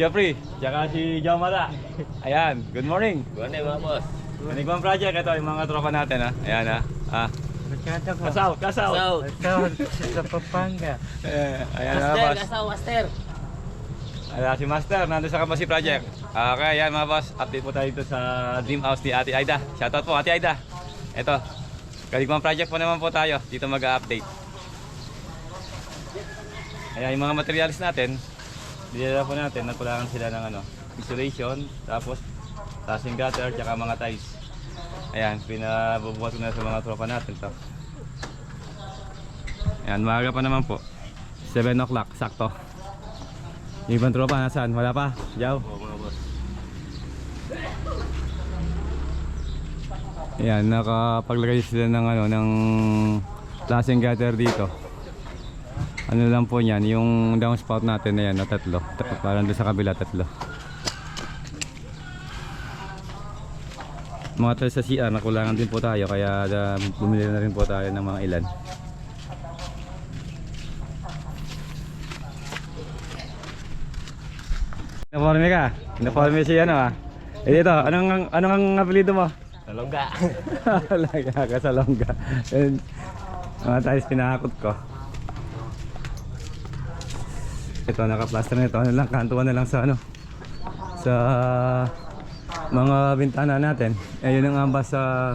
Jeffrey, tsaka si Jao Mata. Ayan, good morning. Buwan na mga boss. Manigmang project, ito yung mga tropa natin ha. Ayan ha. Ah, Masyado ko. kasaw, kasaw. So, Ito, sa Pampanga. Eh, ayan na Master, boss. kasaw, master. Ayan si Master, nandun sa Kamasi Project. Okay, ayan mga boss. Update po tayo dito sa Dream House ni Ate Aida. Shoutout po Ate Aida. Ito, Kaligmang Project po naman po tayo. Dito mag-update. Ayan yung mga materials natin. Dinala po natin, nagkulangan sila ng ano, insulation, tapos passing gutter, tsaka mga ties. Ayan, pinabubuhat ko na sa mga tropa natin to. Ayan, maaga pa naman po. 7 o'clock, sakto. Yung ibang tropa, nasaan? Wala pa? Boss. Ayan, nakapaglagay sila ng ano, ng klaseng gutter dito. Ano lang po yan, yung downspout natin na yan, na tatlo. Tat- Parang doon sa kabila, tatlo. Mga tayo sa CR, nakulangan din po tayo, kaya uh, bumili na rin po tayo ng mga ilan. Naforme ka? Naforme si ano ah. Eh dito, anong, anong ang apelido mo? Talongga. Lagi ka sa longga. And, mga tiles pinakot ko. Ito, nakaplaster na ito. Ano lang, kantuan na lang sa ano. Sa mga bintana natin. Ayun ang ambas sa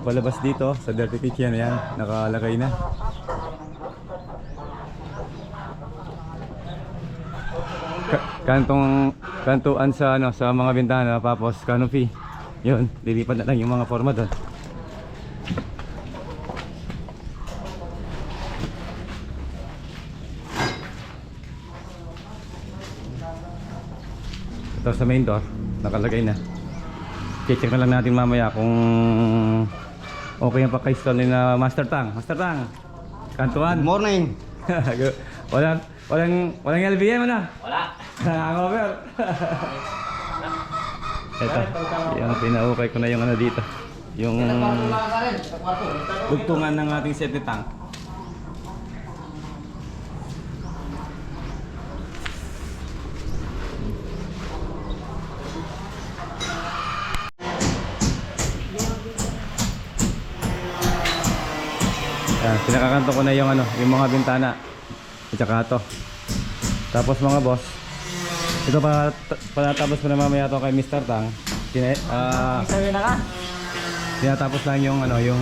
palabas dito sa dirty kitchen. Ayan, nakalagay na. Ka- kantong kantuan sa ano sa mga bintana tapos canopy. 'Yun, lilipat na lang yung mga forma doon. Ito sa main door, nakalagay na. Check na lang natin mamaya kung okay ang pagka-install ni na Master Tang. Master Tang, kantuan. Morning. walang, walang, walang LBM ano? Wala. Hangover. Ito, yung pinaukay ko na yung ano dito. Yung dugtungan ng ating septic tank. Pinakakanto ko na yung ano, yung mga bintana. At saka to. Tapos mga boss, ito pa patatapos ko na mamaya to kay Mr. Tang. Kina, ah, Sabi na ka? tinatapos lang yung ano, yung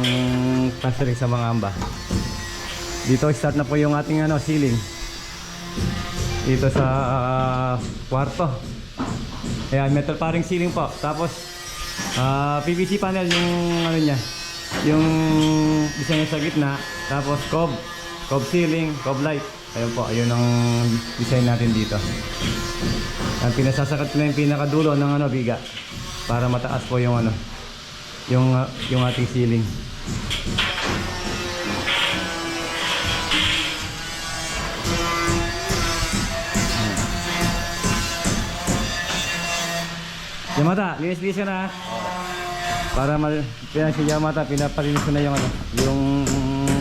plastering sa mga amba. Dito start na po yung ating ano, ceiling. Dito sa ah, kwarto. Ayan, metal paring ceiling po. Tapos ah, PVC panel yung ano niya. Yung design sa gitna. Tapos cob, cob ceiling, cob light. Ayun po, ayun ang design natin dito. Ang pinasasakat ko na yung pinakadulo ng ano, biga. Para mataas po yung ano, yung ah, yung ating ceiling. Yamata, linis-linis ka na. Para mal pina si Yamata, pinapalinis na yung ano, yung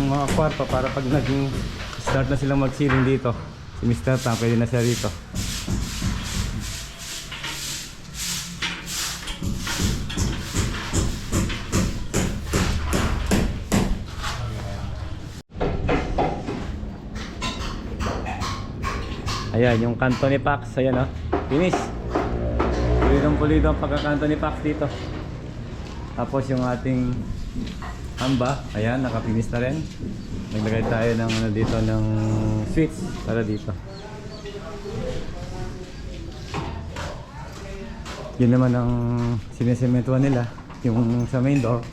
mga kwarto para pag naging start na silang mag-ceiling dito. Si Mr. Tang, pwede na siya dito. Ayan, yung kanto ni Pax. Ayan oh. Finish. Pulidong pulido ang pagkakanto ni Pax dito. Tapos yung ating amba. Ayan, nakapinis na rin. Naglagay tayo ng ano dito ng switch para dito. Yun naman ang sinisimentuhan nila. Yung sa main door.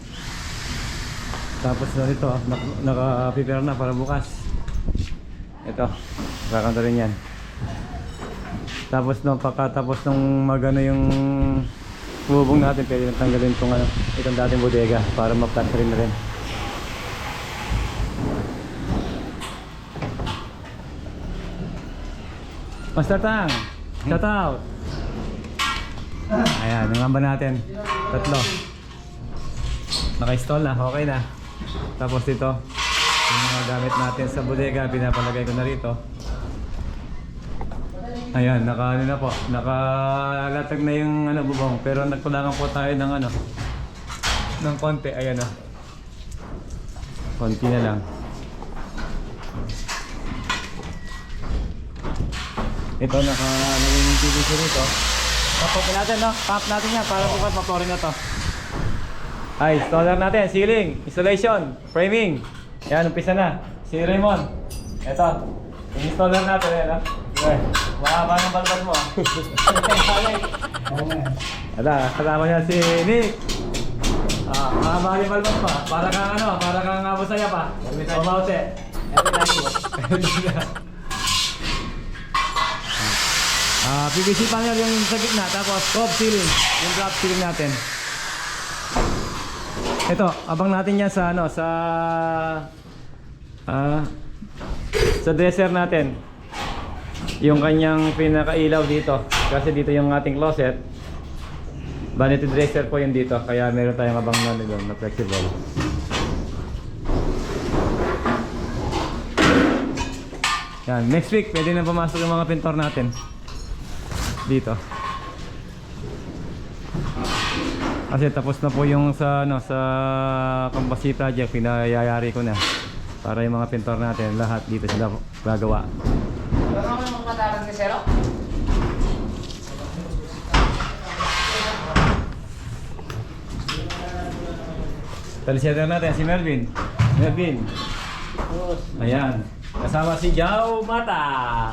Tapos na ito, nak- naka-prepare na para bukas. Ito, kakanto rin yan. Tapos nung pagkatapos nung magano yung bubong natin, pwede nang tanggalin itong ano, itong dating bodega para ma-plaster na rin. Master Tang, shout out! Ayan, yung amba natin. Tatlo. Naka-install na, okay na. Tapos ito, yung mga gamit natin sa bodega, pinapalagay ko na rito. Ayan, naka ano na po, nakalatag na yung ano bubong, pero nagkulangan po tayo ng ano, ng konti, ayan o. Konti na lang. Ito, nakalagay yung PVC rito. Papapin natin, no? Pump natin yan para bukas maporin na to. Ay, installer natin, ceiling, installation, framing. Yan, umpisa na. Si Raymond. Ito, installer natin, eh, no? Okay. Mahaba ng balbas mo. ah. Ala, kasama niya si Nick. Ah, mahaba yung balbas mo. ah. Para kang ano, para kang uh, busaya pa. O maute. Ah, PVC panel yung sa gitna, tapos top ceiling, yung drop ceiling natin. Ito, abang natin yan sa ano, sa ah sa dresser natin. Yung kanyang pinakailaw dito. Kasi dito yung ating closet. Vanity dresser po yun dito. Kaya meron tayong abang na na flexible. Yan, next week pwede na pumasok yung mga pintor natin. Dito. Kasi tapos na po yung sa ano sa Kambasi project pinayayari ko na para yung mga pintor natin lahat dito sila gagawa. Zero? Taliseter natin si Melvin. Melvin. Ayan. Kasama si Jao Mata.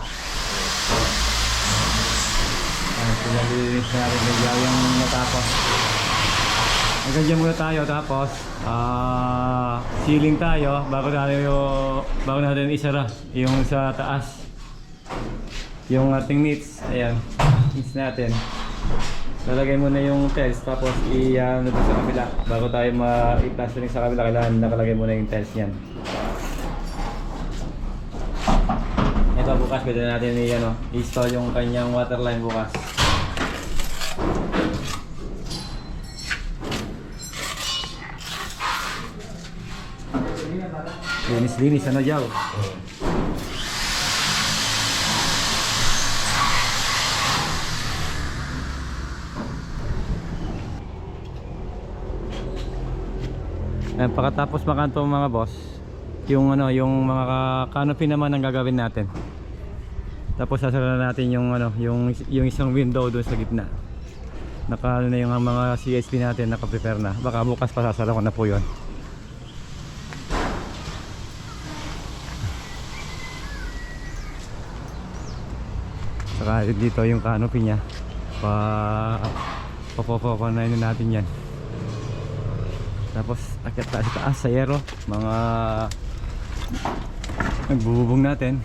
Ayan, pinalinis na rin ni Jao yung natapos. Hanggang dyan muna tayo tapos ah ceiling tayo bago tayo bago natin isara yung sa taas yung ating needs ayan needs natin. Lalagay muna yung tiles tapos i-ano doon sa kabila. Bago tayo ma-plastering sa kabila kailangan nakalagay muna yung tiles niyan. Ito bukas pwede natin i-ano i-install yung kanyang water line bukas. Linis-linis ano Jaw? Ayan, pagkatapos makanto mga boss, yung ano, yung mga canopy naman ang gagawin natin. Tapos sasara natin yung ano, yung yung isang window doon sa gitna. Naka ano na yung mga CSP natin naka-prepare na. Baka bukas pa sasara ko na po 'yon. Saka dito yung canopy niya. Pa papapapa na natin yan. Tapos akit tayo taas sa yero. Mga nagbububong natin.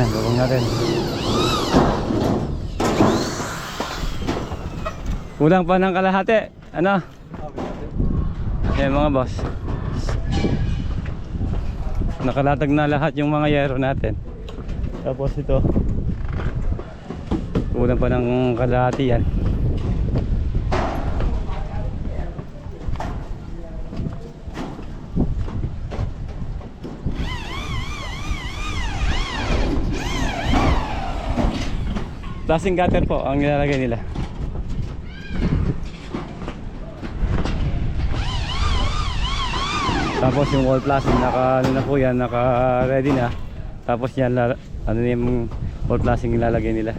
Ayan, bubong natin. Kulang pa ng kalahati. Ano? Ayan mga boss. Nakalatag na lahat yung mga yero natin. Tapos ito. Kulang pa ng kalahati yan. Plastic gutter po ang nilalagay nila. Tapos yung wall plastic naka ano na po yan, naka ready na. Tapos yan ano yung wall plastic nilalagay nila.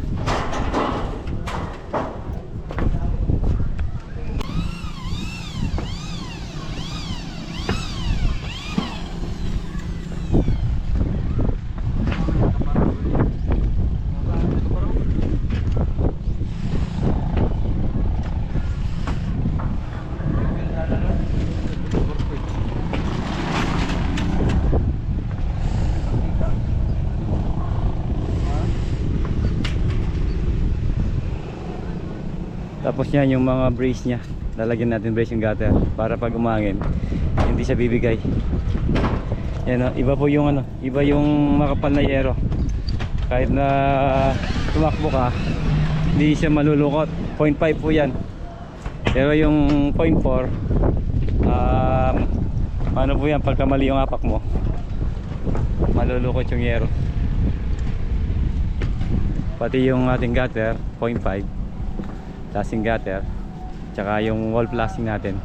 Yan yung mga brace niya. Lalagyan natin brace yung gutter para pag umangin hindi siya bibigay. Yan oh, iba po yung ano, iba yung makapal na yero. Kahit na tumakbo ka, hindi siya malulukot. 0.5 po yan. Pero yung 0.4 um, paano po yan pagka mali yung apak mo malulukot yung yero pati yung ating gutter 0.5 plasting gutter tsaka yung wall plasting natin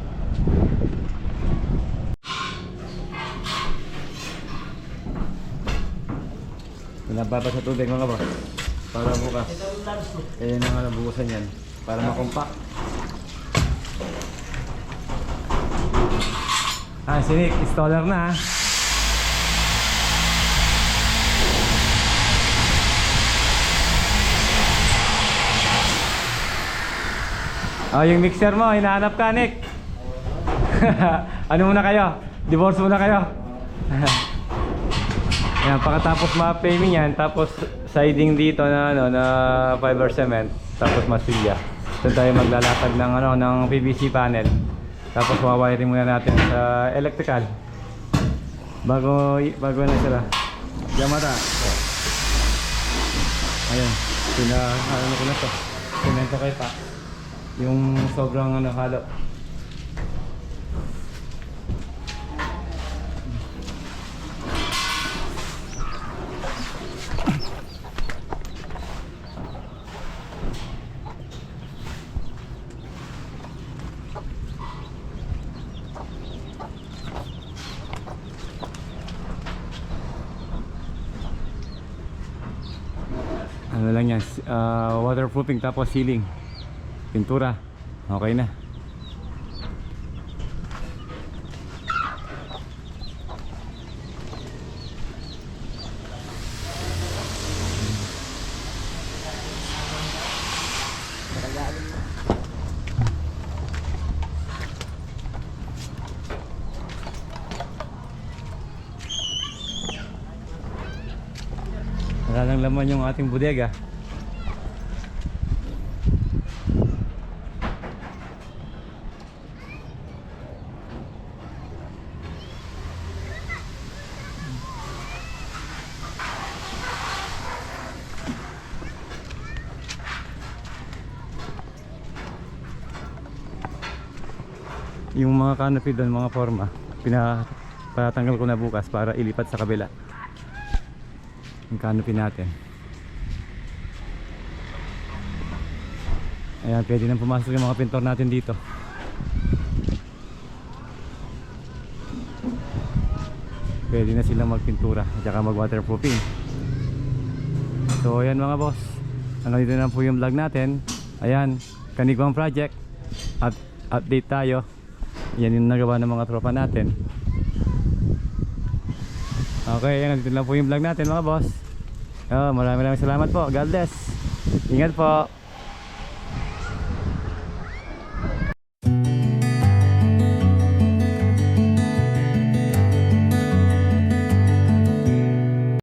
Pinababa sa tubig mga ba? Para bukas. Kaya na nga nabukasan yan. Para makompak. Ah, si Nick, installer na ah. Ah, yung mixer mo, hinahanap ka, Nick. ano muna kayo? Divorce muna kayo. Yan, pagkatapos ma-framing yan, tapos siding dito na ano na fiber cement, tapos masilya. Doon tayo maglalatag ng ano ng PVC panel. Tapos wawiring muna natin sa electrical. Bago bago na sila. Yamata. Ayun, pina ano ko na to. Semento kay pa. Yung sobrang ano halo. ano lang yan, ah, waterproofing tapos ceiling. Pintura. Okay na. Wala lang laman yung ating bodega. Yung mga canopy doon, mga forma, pina patanggal ko na bukas para ilipat sa kabila. Yung canopy natin. Ayan pwede nang pumasok yung mga pintor natin dito. Pwede na silang magpintura at saka mag waterproofing so ayan mga boss. Hanggang dito na po yung vlog natin. Ayan kanigwang project. At update tayo yan yung nagawa ng mga tropa natin Okay, yan. Dito lang po yung vlog natin mga boss. Oh, maraming maraming salamat po. God bless. Ingat po.